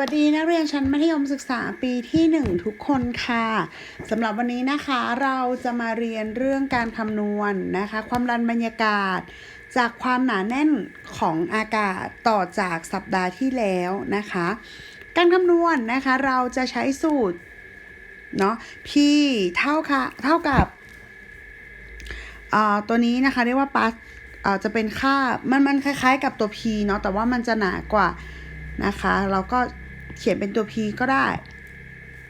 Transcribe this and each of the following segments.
วัสดีนักเรียนชั้นมัธยมศึกษาปีที่ 1 ทุกคนค่ะสำหรับวันนี้นะคะเราจะมาเรียนเรื่องการคำนวณนะคะ ความดันบรรยากาศ จากความหนาแน่นของอากาศต่อจากสัปดาห์ที่แล้วนะคะ การคำนวณนะคะเราจะใช้สูตรเนาะ P เท่าค่ะเท่ากับอ่าตัวนี้นะคะเรียกว่าปัสอ่าจะเป็นค่ามันมันคล้ายๆ กับตัว P เนาะแต่ว่ามันจะหนากว่านะคะ เราก็ เขียนเป็นตัว p ก็ได้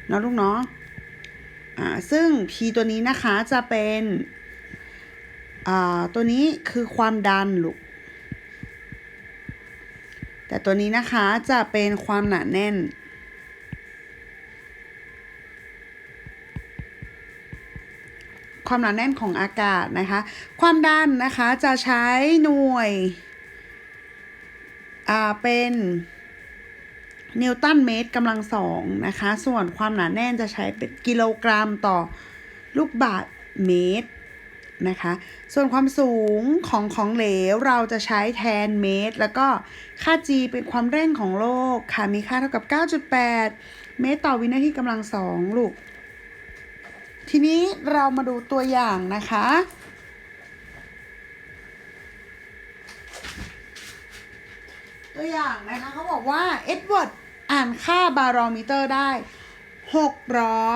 เนาะลูกเนาะอ่าซึ่ง p ตัวนี้นะคะจะเป็นอ่าตัวนี้คือความดันลูกแต่ตัวนี้นะคะจะเป็นความหนาแน่นความหนาแน่นของอากาศนะคะ ความดันนะคะจะใช้หน่วย อ่า เป็น นิวตันเมตรกำลังสองนะคะ ส่วนความหนาแน่นจะใช้เป็นกิโลกรัมต่อลูกบาศเมตรนะคะ ส่วนความสูงของของเหลวเราจะใช้แทนเมตร แล้วก็ค่า g เป็นความเร่งของโลกค่ะ มีค่าเท่ากับ 9.8 เมตรต่อวินาทีกำลังสองลูก ทีนี้เรามาดูตัวอย่างนะคะตัวอย่างนะคะเขาบอกว่าเอ็ดเวิร์ด อ่านค่าบารอมิเตอร์ได้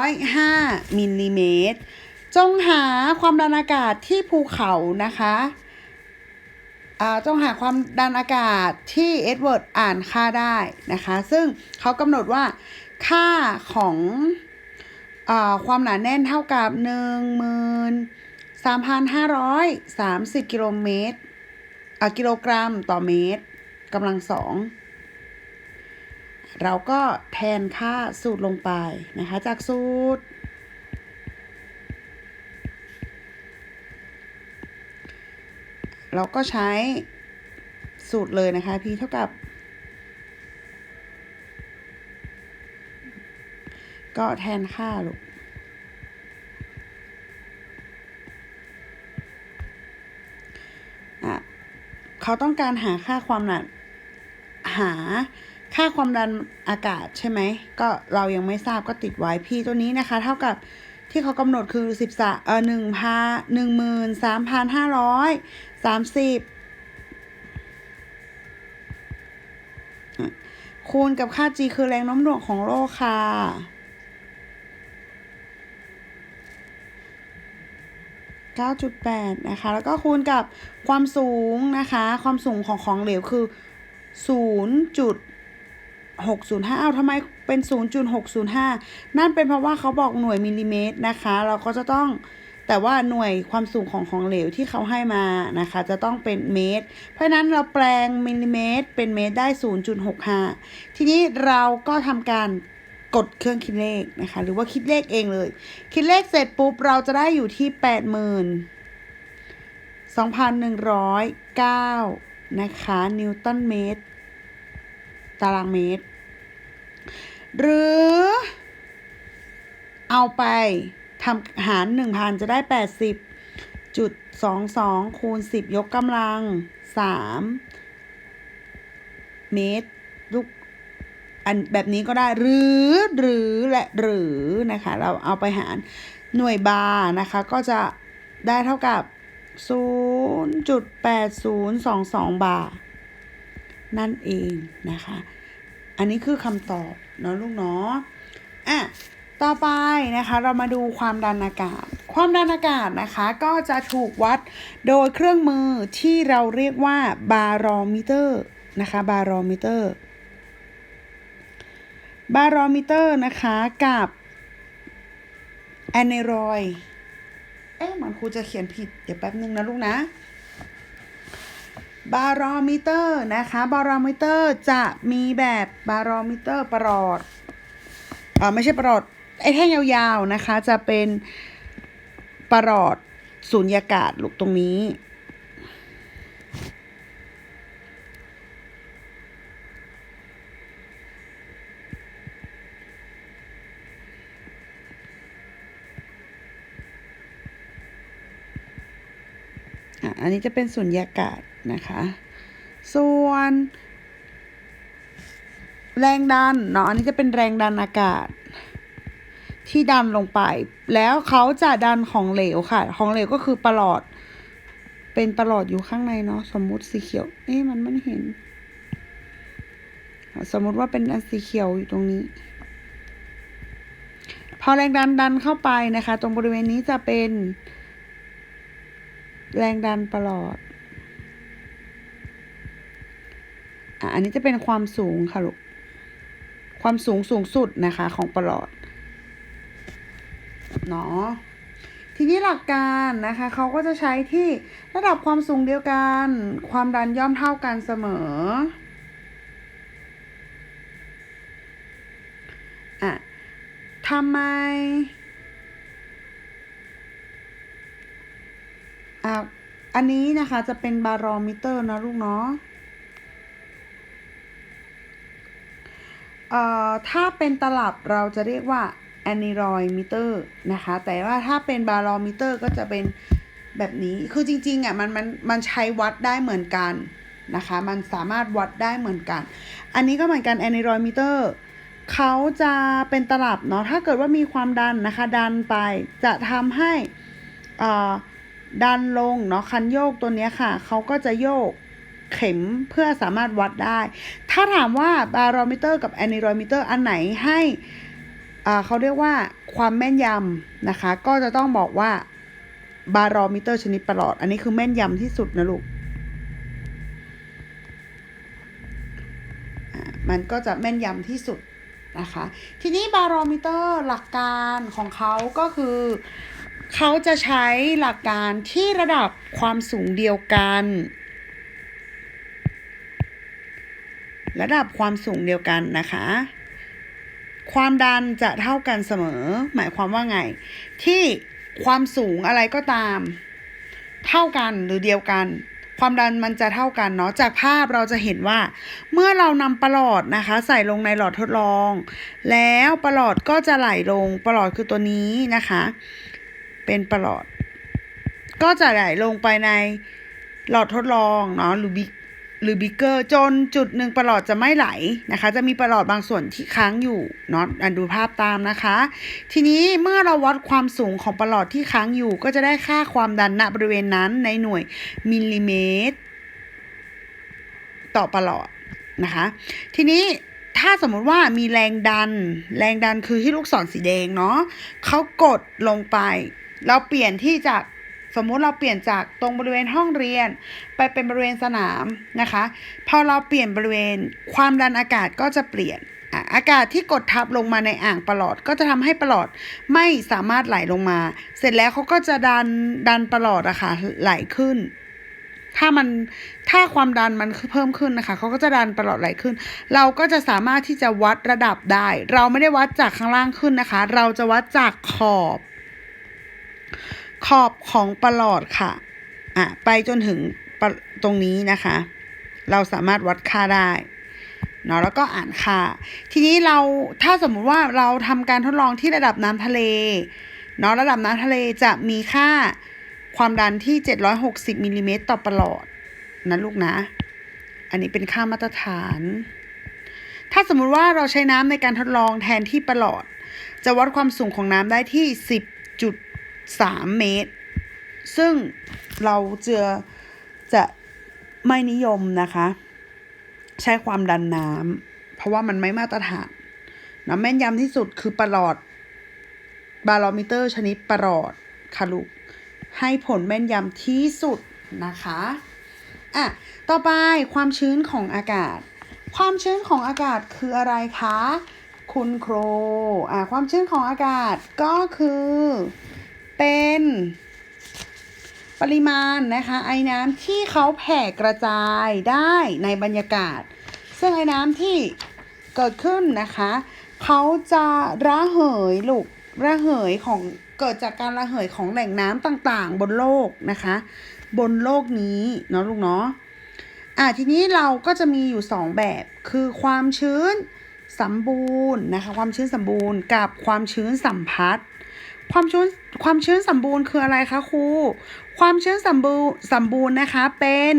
605มิลลิเมตร จงหาความดันอากาศที่ภูเขานะคะอ่าจงหาความดันอากาศที่เอ็ดเวิร์ดอ่านค่าได้นะคะ ซึ่งเขากำหนดว่าค่าของอาความหนาแน่นเท่ากับ1 3,530กิโลเมตรอ่ากิโลกรัมต่อเมตรกำลังสอง เราก็แทนค่าสูตรลงไปนะคะ จากสูตร เราก็ใช้สูตรเลยนะคะ p เท่ากับ ก็แทนค่าลูกอะเขาต้องการหาค่าความหนาหา ค่าความดันอากาศใช่ไหม ก็เรายังไม่ทราบก็ติดไว้ p ตัวนี้นะคะ เท่ากับที่เขากำหนดคือสิบสาเออหนึ่งพันหนึ่งหมื่นสามพันห้าร้อยสามสิบคูณกับค่า g คือแรงโน้มถ่วงของโลกค่ะ 9.8 นะคะ แล้วก็คูณกับความสูงนะคะ ความสูงของของเหลวคือ 0.605เอาทำไมเป็น 0.605 นั่นเป็นเพราะว่าเขาบอกหน่วยมิลลิเมตรนะคะ เราก็จะต้องแต่ว่าหน่วยความสูงของของเหลวที่เขาให้มานะคะ จะต้องเป็นเมตร เพราะนั้นเราแปลงมิลลิเมตร เป็นเมตรได้ 0.65 ทีนี้เราก็ทำการกดเครื่องคิดเลขนะคะ หรือว่าคิดเลขเองเลย คิดเลขเสร็จปุ๊บเราจะได้อยู่ที่82,109 นะคะ นิวตันเมตร ตารางเมตร หรือเอาไปทำหาร1,000จะได้80จุด22คูณ10ยกกำลัง3เมตรลูกอันแบบนี้ก็ได้หรือหรือและหรือนะคะ เราเอาไปหารหน่วยบาร์นะคะ ก็จะได้เท่ากับ 0.8022 บาร์ นั่นเองนะคะ อันนี้คือคำตอบเนาะลูกเนาะอะต่อไปนะคะเรามาดูความดันอากาศ ความดันอากาศนะคะก็จะถูกวัดโดยเครื่องมือที่เราเรียกว่าบารอมิเตอร์นะคะบารอมิเตอร์บารอมิเตอร์นะคะกับแอนเนรอย เอ๊ะมันครูจะเขียนผิด เดี๋ยวแป๊บนึงนะลูกนะ บารอมิเตอร์นะคะบารอมิเตอร์จะมีแบบบารอมิเตอร์ประหลอดอ่าไม่ใช่ประหลอดไอ้แท่งยาวๆนะคะ จะเป็นประหลอดสูญญากาศลูกตรงนี้ อันนี้จะเป็นสุญญากาศนะคะ ส่วน แรงดันเนาะ อันนี้จะเป็นแรงดันอากาศ ที่ดันลงไป แล้วเขาจะดันของเหลวค่ะ ของเหลวก็คือประหลอด เป็นประหลอดอยู่ข้างในเนาะ สมมุติสีเขียว เอ๊ะมันไม่เห็น สมมุติว่าเป็นอันสีเขียวอยู่ตรงนี้พอแรงดันดันเข้าไปนะคะ ตรงบริเวณนี้จะเป็น แรงดันประหลอดอะอันนี้จะเป็นความสูงค่ะลูก ความสูงสูงสุดนะคะของประหลอดเนาะทีนี้หลักการนะคะเขาก็จะใช้ที่ระดับความสูงเดียวกัน ความดันย่อมเท่ากันเสมออะทำไม อะอันนี้นะคะจะเป็นบารอมิเตอร์นะลูกเนาะเอ่อถ้าเป็นตลับเราจะเรียกว่า a n น r o i d meter นะคะ แต่ว่าถ้าเป็นบารอมิเตอร์ก็จะเป็นแบบนี้ คือจริงๆอะมันมันมันใช้วัดได้เหมือนกันนะคะ มันสามารถวัดได้เหมือนกัน อันนี้ก็เหมือนกัน a n น r o i d meter เขาจะเป็นตลับเนาะ ถ้าเกิดว่ามีความดันนะคะ ดันไปจะทำให้อ่า ดันลงเนาะคันโยกตัวนี้ค่ะเขาก็จะโยกเข็มเพื่อสามารถวัดได้ ถ้าถามว่าบารอมิเตอร์กับแอนนิโรมิเตอร์อันไหนให้อ่าเขาเรียกว่าความแม่นยำนะคะ ก็จะต้องบอกว่าบารอมิเตอร์ชนิดประหลอด อันนี้คือแม่นยำที่สุดนะลูก มันก็จะแม่นยำที่สุดนะคะ ทีนี้บารอมิเตอร์หลักการของเขาก็คือ เขาจะใช้หลักการที่ระดับความสูงเดียวกัน ระดับความสูงเดียวกันนะคะ ความดันจะเท่ากันเสมอ หมายความว่าไง ที่ความสูงอะไรก็ตาม เท่ากันหรือเดียวกัน ความดันมันจะเท่ากันเนาะจากภาพเราจะเห็นว่า เมื่อเรานำประหลอดนะคะ ใส่ลงในหลอดทดลอง แล้วประหลอดก็จะไหลลงประหลอดคือตัวนี้นะคะ เป็นประหลอด ก็จะไหลลงไปในหลอดทดลองเนาะหรือบิหรือบิกเกอร์จนจุดหนึ่งประหลอดจะไม่ไหลนะคะ จะมีประหลอดบางส่วนที่ค้างอยู่เนาะอะดูภาพตามนะคะ ทีนี้เมื่อเราวัดความสูงของประหลอดที่ค้างอยู่ ก็จะได้ค่าความดันณบริเวณนั้นในหน่วยมิลลิเมตร ต่อประหลอดนะคะ ทีนี้ถ้าสมมติว่ามีแรงดัน แรงดันคือที่ลูกศรสีแดงเนาะเขากดลงไป เราเปลี่ยนที่จากสมมุติเราเปลี่ยนจากตรงบริเวณห้องเรียน ไปเป็นบริเวณสนามนะคะ พอเราเปลี่ยนบริเวณความดันอากาศก็จะเปลี่ยนอะอากาศที่กดทับลงมาในอ่างประหลอดก็จะทำให้ประหลอดไม่สามารถไหลลงมา เสร็จแล้วเขาก็จะดันดันประหลอดอะค่ะไหลขึ้น ถ้ามันถ้าความดันมันเพิ่มขึ้นนะคะเขาก็จะดันประหลอดไหลขึ้น เราก็จะสามารถที่จะวัดระดับได้ เราไม่ได้วัดจากข้างล่างขึ้นนะคะ เราจะวัดจากขอบ ขอบของประหลอดค่ะอะ ไปจนถึงตรงนี้นะคะ เราสามารถวัดค่าได้เนาะแล้วก็อ่านค่า ทีนี้เราถ้าสมมุติว่าเราทำการทดลองที่ระดับน้ำทะเลเนาะระดับน้ำทะเลจะมีค่าความดันที่ 760มิลลิเมตรต่อประหลอดนะลูกนะ อันนี้เป็นค่ามาตรฐาน ถ้าสมมุติว่าเราใช้น้ำในการทดลองแทนที่ประหลอด จะวัดความสูงของน้ำได้ที่ 3 เมตร ซึ่งเราเจอจะไม่นิยมนะคะ ใช้ความดันน้ำเพราะว่ามันไม่มาตรฐานนะแม่นยำที่สุดคือประหลอด บารอมิเตอร์ชนิดประหลอดค่ะลูก ให้ผลแม่นยำที่สุดนะคะอะต่อไปความชื้นของอากาศ ความชื้นของอากาศคืออะไรคะ คุณโครอะความชื้นของอากาศก็คือ เป็นปริมาณนะคะไอ้น้ำที่เขาแผ่กระจายได้ในบรรยากาศ ซึ่งไอ้น้ำที่เกิดขึ้นนะคะเขาจะระเหยลูกระเหยของเกิดจากการระเหยของแหล่งน้ำต่างๆ บนโลกนะคะ บนโลกนี้เนาะลูกเนาะอะทีนี้เราก็จะมีอยู่สองแบบคือความชื้นสมบูรณ์นะคะความชื้นสมบูรณ์กับความชื้นสัมพัทธ์ ความชื้นความชื้นสมบูรณ์คืออะไรคะครู ความชื้นสมบูรณ์สมบูรณ์นะคะเป็น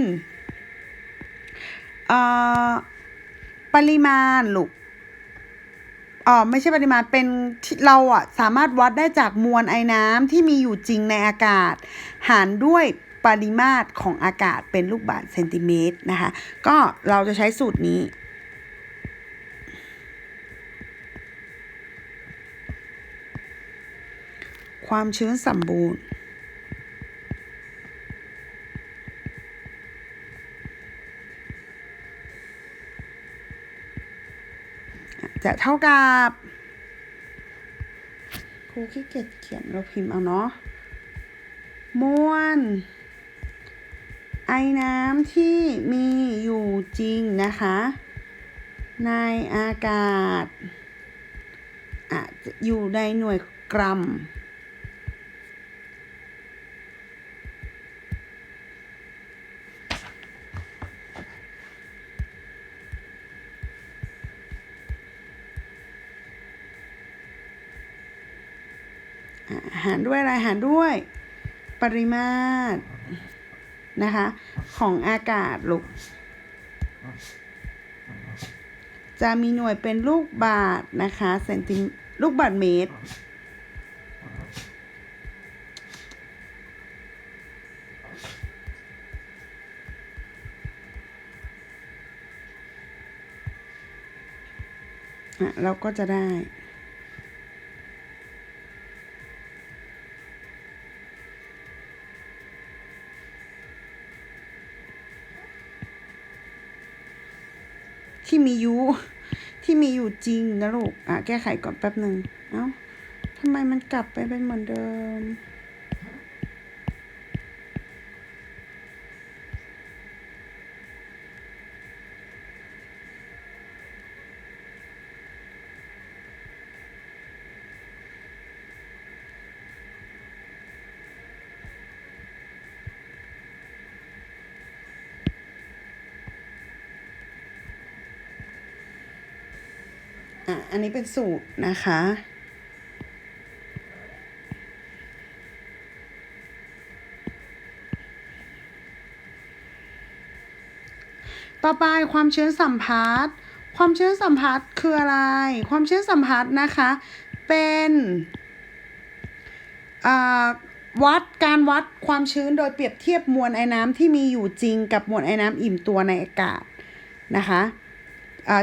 ปริมาณลูกอ๋อไม่ใช่ปริมาณเป็นที่เราอะสามารถวัดได้จากมวลไอ้น้ำที่มีอยู่จริงในอากาศ หารด้วยปริมาตรของอากาศเป็นลูกบาศก์เซนติเมตรนะคะ ก็เราจะใช้สูตรนี้ ความชื้นสมบูรณ์จะเท่ากับครูขี้เกียจเขียนเราพิมพ์เอาเนาะมวลไอน้ำที่มีอยู่จริงนะคะ ในอากาศอะอยู่ในหน่วยกรัมารด้วยอะไรหารด้วย ปริมาตรนะคะ ของอากาศลูกจะมีหน่วยเป็นลูกบาทนะคะเซนติลูกบาทเมตรอะเราก็จะได้ ที่มีอยู่ที่มีอยู่จริงนะลูก อะ แก้ไขก่อนแป๊บหนึ่ง เอ้าทำไมมันกลับไปเป็นเหมือนเดิม อะอันนี้เป็นสูตรนะคะ ต่อไปความชื้นสัมพัทธ์ความชื้นสัมพัทธ์คืออะไร ความชื้นสัมพัทธ์นะคะ เป็นอ่าวัดการวัดความชื้นโดยเปรียบเทียบมวลไอ้น้ำที่มีอยู่จริงกับมวลไอ้น้ำอิ่มตัวในอากาศนะคะ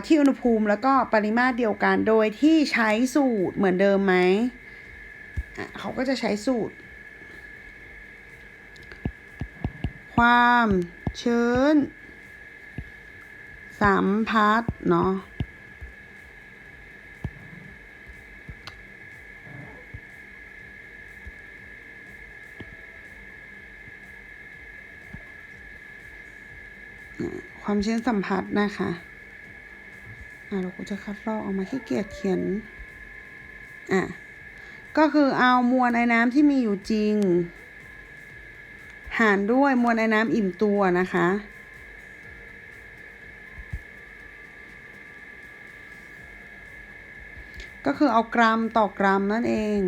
ที่อุณหภูมิแล้วก็ปริมาตรเดียวกัน โดยที่ใช้สูตรเหมือนเดิมไหมเขาก็จะใช้สูตร ความชื้นสัมพัทธ์เนาะความชื้นสัมพัทธ์นะคะ อะเราก็จะคัดลอกออกมาขี้เกียจเขียน อะ ก็คือเอามวลไอ้น้ำที่มีอยู่จริง หารด้วยมวลไอ้น้ำอิ่มตัวนะคะ ก็คือเอากรัมต่อกรัมนั่นเอง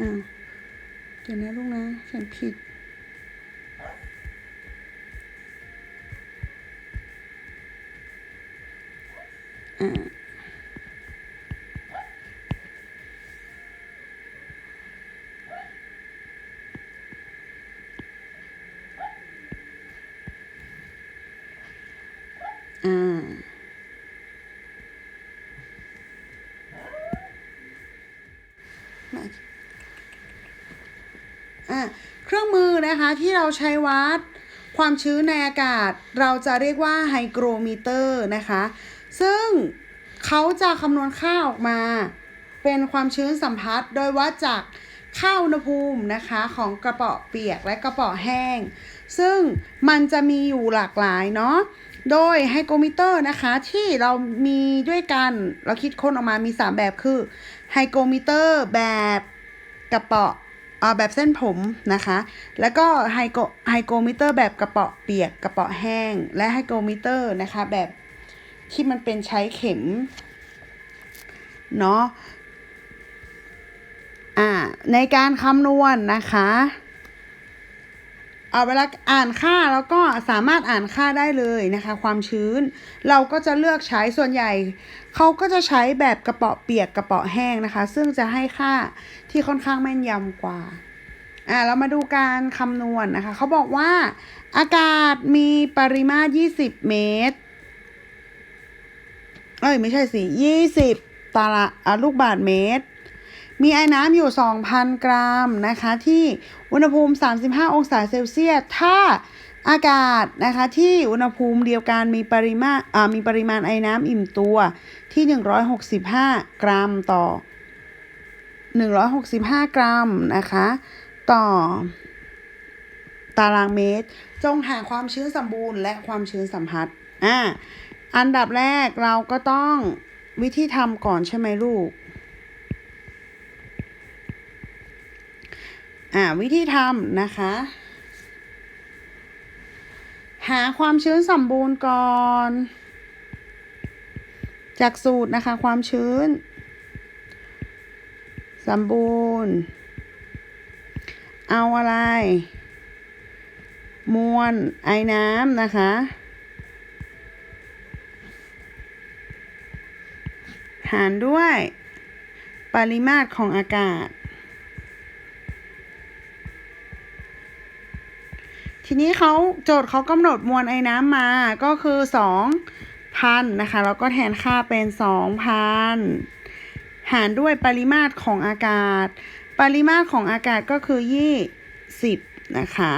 อ้าวเดี๋ยวนะลูกนะเขียนผิด อ่าอ่า อะเครื่องมือนะคะที่เราใช้วัดความชื้นในอากาศ เราจะเรียกว่าไฮโกรมิเตอร์นะคะ ซึ่งเขาจะคำนวณค่าออกมา เป็นความชื้นสัมพัทธ์โดยวัดจากค่าอุณหภูมินะคะของกระป๋อเปียกและกระป๋อแห้ง ซึ่งมันจะมีอยู่หลากหลายเนาะโดยไฮโกรมิเตอร์นะคะที่เรามีด้วยกันเราคิดค้นออกมามี 3 แบบคือไฮโกมิเตอร์แบบกระป๋อ แบบเส้นผมนะคะ แล้วก็ไฮโกไฮโกมิเตอร์แบบกระเป๋าเปียกกระเป๋าแห้ง และไฮโกมิเตอร์นะคะแบบที่มันเป็นใช้เข็มเนาะอ่าในการคำนวณนนะคะ เอาเวลาอ่านค่าแล้วก็สามารถอ่านค่าได้เลยนะคะ ความชื้น เราก็จะเลือกใช้ส่วนใหญ่เขาก็จะใช้แบบกระเป๋าเปียกกระเป๋าแห้งนะคะ ซึ่งจะให้ค่าที่ค่อนข้างแม่นยำกว่าอ่าเรามาดูการคำนวณนนะคะเขาบอกว่า อากาศมีปริมาตร 20 เมตร เอ้ย ไม่ใช่สิ 20 ตารางอะลูกบาศก์เมตร มีไอ้น้ำอยู่ 2,000 กรัมนะคะ ที่อุณหภูมิ 35 องศาเซลเซียส ถ้าอากาศนะคะที่อุณหภูมิเดียวกันมีปริมาณมีปริมาณไอ้น้ำอิ่มตัวที่ 165 กรัมต่อ 165 กรัมนะคะ ต่อ ตารางเมตร จงหาความชื้นสมบูรณ์และความชื้นสัมพัทธ์อ่าอันดับแรกเราก็ต้องวิธีทำก่อนใช่ไหมลูก อ่าวิธีทำนะคะ หาความชื้นสมบูรณ์ก่อน จากสูตรนะคะ ความชื้น สมบูรณ์ เอาอะไร มวลไอ้น้ำนะคะหารด้วย ปริมาตรของอากาศ ทีนี้เขาโจทย์เขากำหนดมวลไอ้น้ำมาก็คือสองพันนะคะแล้วก็แทนค่าเป็นสองพันหารด้วยปริมาตรของอากาศ ปริมาตรของอากาศก็คือยี่สิบนะคะ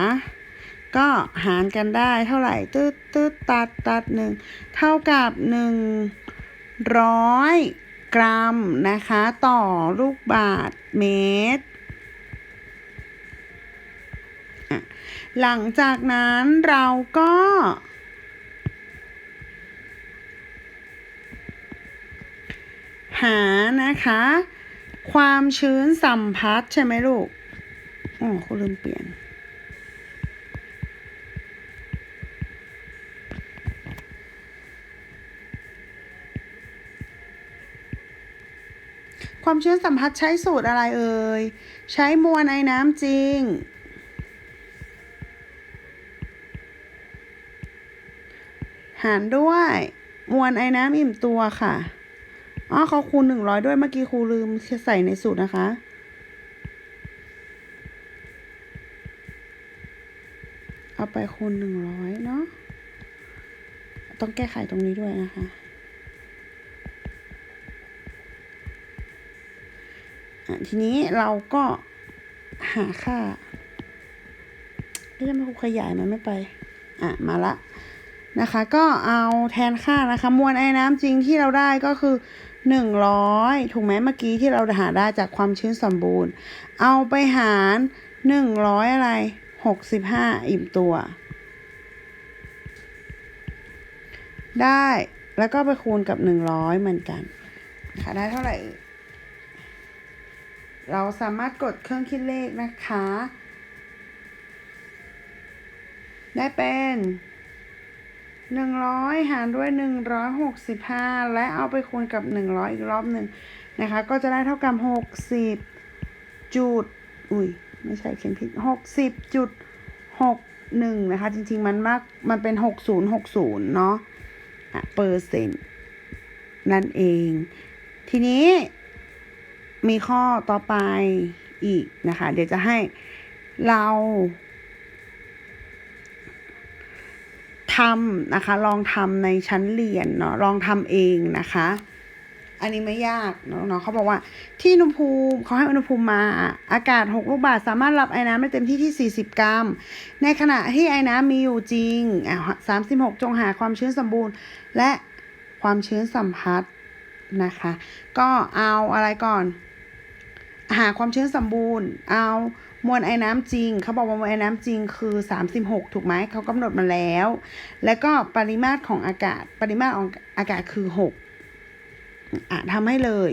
ก็หารกันได้เท่าไหร่ตืดตืดตัดตัดหนึ่งเท่ากับหนึ่งร้อยกรัมนะคะ ต่อลูกบาทเมตร หลังจากนั้นเราก็ หานะคะ ความชื้นสัมพัทธ์ใช่ไหมลูกอ๋อคุณลืมเปลี่ยนความชื้นสัมพัทธ์ใช้สูตรอะไรเอ่ย ใช้มวลไอน้ำจริง หารด้วย มวลไอ้น้ำอิ่มตัวค่ะอ๋อเขาคูณหนึ่งร้อยด้วยเมื่อกี้ครูลืมใส่ในสูตรนะคะ เอาไปคูณหนึ่งร้อยเนาะต้องแก้ไขตรงนี้ด้วยนะคะอะทีนี้เราก็หาค่าเอ๊ะทำไมครูขยายมันไม่ไป อะ มาละ นะคะ ก็เอาแทนค่านะคะ มวลไอ้น้ำจริงที่เราได้ก็คือหนึ่งร้อยถูกไหมเมื่อกี้ที่เราหาได้จากความชื้นสมบูรณ์ เอาไปหารหนึ่งร้อยอะไรหกสิบห้าอิ่มตัว ได้แล้วก็ไปคูณกับหนึ่งร้อยเหมือนกันนะคะได้เท่าไหร่ เราสามารถกดเครื่องคิดเลขนะคะ ได้เป็น หนึ่งร้อยหารด้วยหนึ่งร้อยหกสิบห้าและเอาไปคูณกับหนึ่งร้อยอีกรอบหนึ่งนะคะ ก็จะได้เท่ากับหกสิบจุดอุ้ยไม่ใช่เขียนผิดหกสิบจุดหกหนึ่งนะคะ จริง ๆ มันมากมันเป็นหกศูนย์หกศูนย์เนาะอะเปอร์เซ็นต์นั่นเอง ทีนี้มีข้อต่อไปอีกนะคะ เดี๋ยวจะให้เรา ทำนะคะ ลองทำในชั้นเรียนเนาะลองทำเองนะคะ อันนี้ไม่ยากเนาะเขาบอกว่า ที่อุณหภูมิเขาให้อุณหภูมิมา อากาศ 6 ลูกบาศก์สามารถรับไอ้น้ำได้เต็มที่ที่ 40 กรัม ในขณะที่ไอ้น้ำมีอยู่จริงอะ36จงหาความชื้นสมบูรณ์ และความชื้นสัมพัทธ์นะคะ ก็เอาอะไรก่อน หาความชื้นสมบูรณ์ เอา มวลไอ้น้ำจริงเขาบอกว่ามวลไอ้น้ำจริงคือ 36 ถูกไหมเขากำหนดมาแล้ว แล้วก็ปริมาตรของอากาศ ปริมาตรของอากาศคือ 6อะทำให้เลย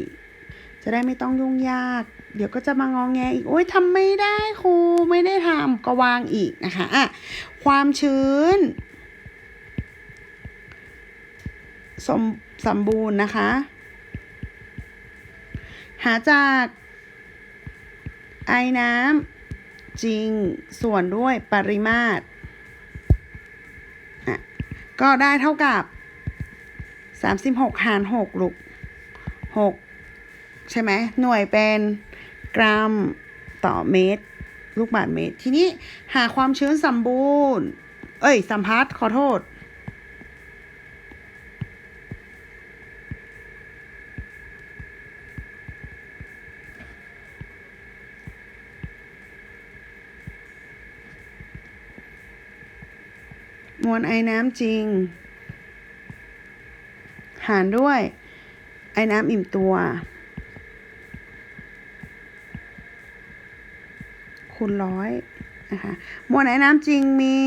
จะได้ไม่ต้องยุ่งยาก เดี๋ยวก็จะมางองแงอีกโอ๊ยทำไม่ได้ครูไม่ได้ทำก็วางอีกนะคะอะความชื้น สมสมบูรณ์นะคะ หาจากไอ้น้ำ จริงส่วนด้วยปริมาตรอะก็ได้เท่ากับ36หาร6ลูก6ใช่ไหมหน่วยเป็นกรัมต่อเมตร ลูกบาทเมตร ทีนี้หาความชื้นสมบูรณ์ เอ้ยสัมพัทธ์ขอโทษ วลไอ้น้ำจริง หารด้วย ไอ้น้ำอิ่มตัว คูณร้อยนะคะมวลไอ้น้ำจริงมี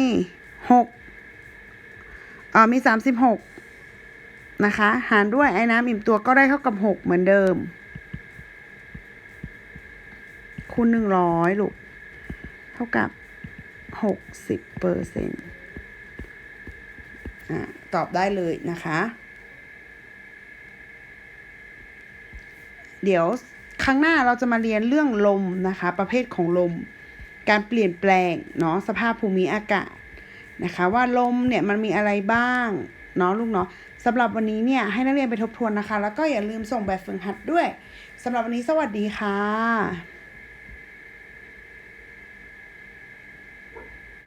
หกเอ่อมีสามสิบหกนะคะ หารด้วยไอ้น้ำอิ่มตัวก็ได้เท่ากับหกเหมือนเดิม คูณหนึ่งร้อยลูก เท่ากับหกสิบเปอร์เซ็นต์ ตอบได้เลยนะคะ เดี๋ยวครั้งหน้าเราจะมาเรียนเรื่องลมนะคะ ประเภทของลม การเปลี่ยนแปลงเนาะสภาพภูมิอากาศนะคะ ว่าลมเนี่ยมันมีอะไรบ้างเนาะลูกเนาะสำหรับวันนี้เนี่ยให้นักเรียนไปทบทวนนะคะ แล้วก็อย่าลืมส่งแบบฝึกหัดด้วยสำหรับวันนี้สวัสดีค่ะ